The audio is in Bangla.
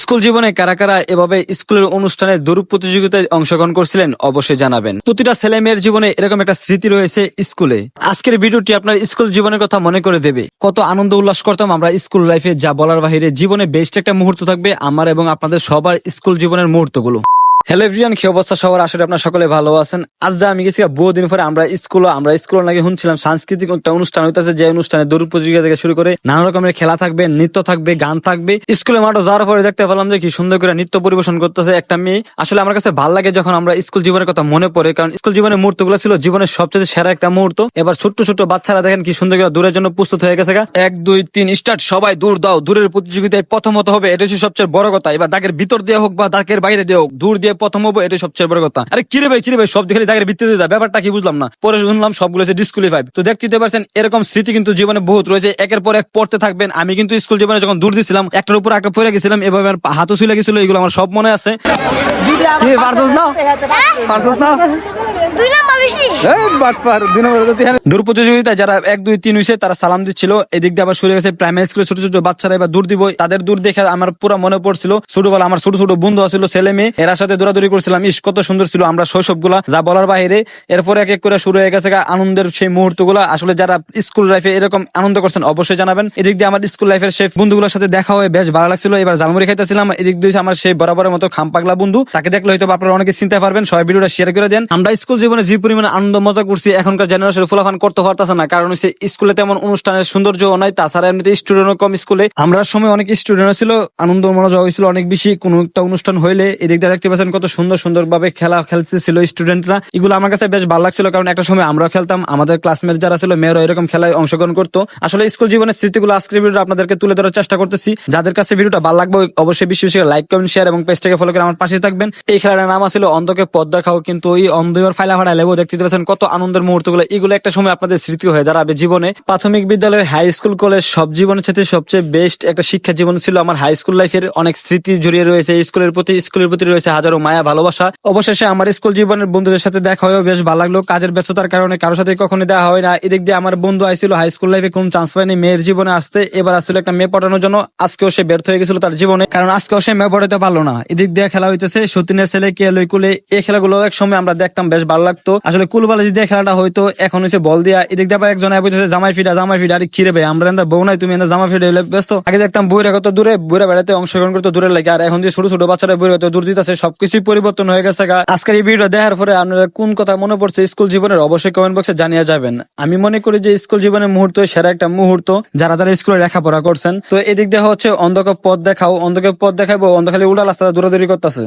স্কুল জীবনে কারা কারা এভাবে স্কুলের অনুষ্ঠানে দৌড় প্রতিযোগিতায় অংশগ্রহণ করছিলেন অবশ্যই জানাবেন। প্রতিটা ছেলে মেয়ের জীবনে এরকম একটা স্মৃতি রয়েছে স্কুলে। আজকের ভিডিওটি আপনার স্কুল জীবনের কথা মনে করে দেবে। কত আনন্দ উল্লাস করতাম আমরা স্কুল লাইফে, যা বলার বাহিরে জীবনে বেস্ট একটা মুহূর্ত থাকবে আমার এবং আপনাদের সবার স্কুল জীবনের মুহূর্তগুলো। হ্যালো কি অবস্থা? সবার আসলে আপনার সকলে ভালো আছেন। আজ যা আমি গেছি বহুদিন পরে আমরা স্কুল আমরা স্কুল নাকি শুনছিলাম সাংস্কৃতিক একটা অনুষ্ঠান হইতেছে, যে অনুষ্ঠানে দৌড় প্রতিযোগিতা থেকে শুরু করে নানা রকমের খেলা থাকবে, নৃত্য থাকবে, গান থাকবে। স্কুলে মাঠে যাওয়ার পরে দেখতে পেলাম যে কি সুন্দর করে নৃত্য পরিবেশন করতেছে একটা মেয়ে। আসলে আমার কাছে ভালো লাগে যখন আমরা স্কুল জীবনের কথা মনে পড়ে, কারণ স্কুল জীবনের মুহূর্তগুলো ছিল জীবনের সবচেয়ে সেরা একটা মুহূর্ত। এবার ছোট্ট ছোট্ট বাচ্চারা দেখেন কি সুন্দর করে দূরের জন্য প্রস্তুত হয়ে গেছে এক, দুই, তিন, স্টার্ট, সবাই দূর দাও। দূরের প্রতিযোগিতায় প্রথমত হবে এটা সবচেয়ে বড় কথা। এবার দাগের ভিতর দিয়ে হোক বা দাগের বাইরে দিয়ে হোক, দূর দিয়ে প্রথম হব এটা সবচেয়ে বড় কথা। আরে কিরে ভাই কিরে ভাই সব দেখে দাগের ভিত্তিতে যা ব্যাপারটা কি বুঝলাম না। পরে শুনলাম সবগুলো হচ্ছে ডিসকুলিফাইড তো দেখতে পারছেন এরকম স্মৃতি কিন্তু জীবনে বহুত রয়েছে। একের পর এক পড়তে থাকবেন। আমি কিন্তু স্কুল জীবনে যখন দূর দিছিলাম একটার উপর একটা পড়ে গেছিলাম এভাবে আমার হাতও ছিল গেছিল এগুলো আমার সব মনে আছে। পারছস না? পারছস না? দূর প্রতিযোগিতায় যারা এক দুই তিন হয়েছে তারা সালাম দিচ্ছিল। এদিক দিয়ে আবার শুরু গেছে প্রাইমারি স্কুলে ছোট ছোট বাচ্চারা এবার দূর দিব তাদের দূর দেখে আমার পুরো মনে পড়ছিল। ছোটবেলা আমার ছোট ছোট বন্ধু ছিল ছেলে মেয়ে। এরা সাথে দৌড়াদৌড়ি করছিলাম। ইস কত সুন্দর ছিল আমরা শৈশবগুলা যা বলার বাইরে এরপরে এক এক করে শুরু হয়ে গেছে আনন্দের সেই মুহূর্ত আসলে যারা স্কুল লাইফে এরকম আনন্দ করছেন অবশ্যই জানাবেন। এদিক দিয়ে আমার স্কুল লাইফের সেই বন্ধুগুলোর সাথে দেখা হয়ে বেশ ভালো লাগছিল। এবার জালমুড়ি খাইতেছিলাম। এদিক দিয়ে আমার সেই বরাবরের মতো খাম পাগলা বন্ধু। তাকে দেখলে হয়তো আপনারা অনেকে চিনতে পারবেন। সবাই ভিডিওটা শেয়ার করে দেন। আমরা স্কুল জীবনে যে পরিমাণে আনন্দ, মজা করছি। এখনকার জেনারেশন ফুলাফান করতে পারতেছে না। কারণ হচ্ছে স্কুলে তেমন অনুষ্ঠানের সৌন্দর্য নাই। তাছাড়া এমনিতে স্টুডেন্টও কম স্কুলে। আমরা সময় অনেক স্টুডেন্ট ছিল, আনন্দ মনোযোগ হয়েছিল অনেক বেশি। কোন একটা অনুষ্ঠান হইলে এদিক দিয়ে দেখতে পাচ্ছেন কত সুন্দর সুন্দর ভাবে খেলা খেলতেছিল স্টুডেন্টরা এগুলো আমার কাছে বেশ ভালো লাগছিল কারণ একটা সময় আমরাও খেলতাম, আমাদের ক্লাসমেট যারা ছিল মেয়েরা এরকম খেলায় অংশগ্রহণ করতো। আসলে স্কুল জীবনের স্মৃতিগুলো আজকের ভিডিও আপনাদেরকে তুলে ধরার চেষ্টা করতেছি। যাদের কাছে ভিডিওটা ভালো লাগবে, অবশ্যই বেশি বেশি লাইক কমেন্ট শেয়ার এবং পেজটাকে ফলো করে আমার পাশে থাকবেন। এই খেলাটার নাম ছিল অন্ধকে পদ দেখাও কিন্তু ওই অন্ধ ফাইলা ফাড়া লেবো দেখতে পাচ্ছেন কত আনন্দের মুহূর্তগুলো। এগুলো একটা সময় আপনাদের স্মৃতি হয়ে দাঁড়াবে জীবনে। প্রাথমিক বিদ্যালয় হাই স্কুল কলেজ সব জীবনের সাথে সবচেয়ে বেস্ট একটা শিক্ষা জীবন ছিল আমার হাই স্কুল লাইফের অনেক স্মৃতি জড়িয়ে রয়েছে। স্কুলের প্রতি স্কুলের প্রতি রয়েছে হাজারো মায়া, ভালোবাসা। অবশেষে আমার স্কুল জীবনের বন্ধুদের সাথে দেখা হয়েও বেশ ভালো লাগল। কাজের ব্যস্ততার কারণে কারোর সাথে কখনো দেখা হয় না। এদিক দিয়ে আমার বন্ধু আইছিল হাই স্কুল লাইফে কোন চান্স পায়নি মেয়ের জীবনে আসতে। এবার আসছিল একটা মেয়ে পটানোর জন্য। আজকেও সে ব্যর্থ হয়ে গেছিল তার জীবনে। কারণ আজকেও সে মেয়ে পড়াতে পারল না। এদিক দিয়ে খেলা হইতেছে। সতীনের ছেলে কে লই কুলে এই খেলাগুলো এক সময় আমরা দেখতাম, বেশ ভালো লাগতো। আসলে কুলবালাজি দিয়ে খেলাটা হয়তো এখন হচ্ছে বল দিয়া। এদিক দিয়ে একজন বলতেছে জামাই ফিডা জামাই ফিডা, আরে খিরে ভাই, আমরা এন্দা বউ নাই, তুমি এন্দা জামাই ফিডা হইলে ব্যস্ত? আগে দেখতাম বইরা কত দূরে, বইরা বেড়াতে অংশগ্রহণ করতে দূরে লাগে। আর এখন যে ছোট ছোট বাচ্চারা বইরা কত দূর দিতেছে, সবকিছুই পরিবর্তন হয়ে গেছে আজকের এই ভিডিও দেখার পরে আপনারা কোন কথা মনে পড়ছে স্কুল জীবনের, অবশ্যই কমেন্ট বক্সে জানিয়ে যাবেন। আমি মনে করি যে স্কুল জীবনের মুহূর্ত সেরা একটা মুহূর্ত, যারা যারা স্কুলে লেখাপড়া করছেন। তো এদিক দিয়ে হচ্ছে অন্ধকার পথ দেখাও, অন্ধকার পথ দেখাবো অন্ধ খালি উল্টা রাস্তা দৌড়াদৌড়ি করতেছে।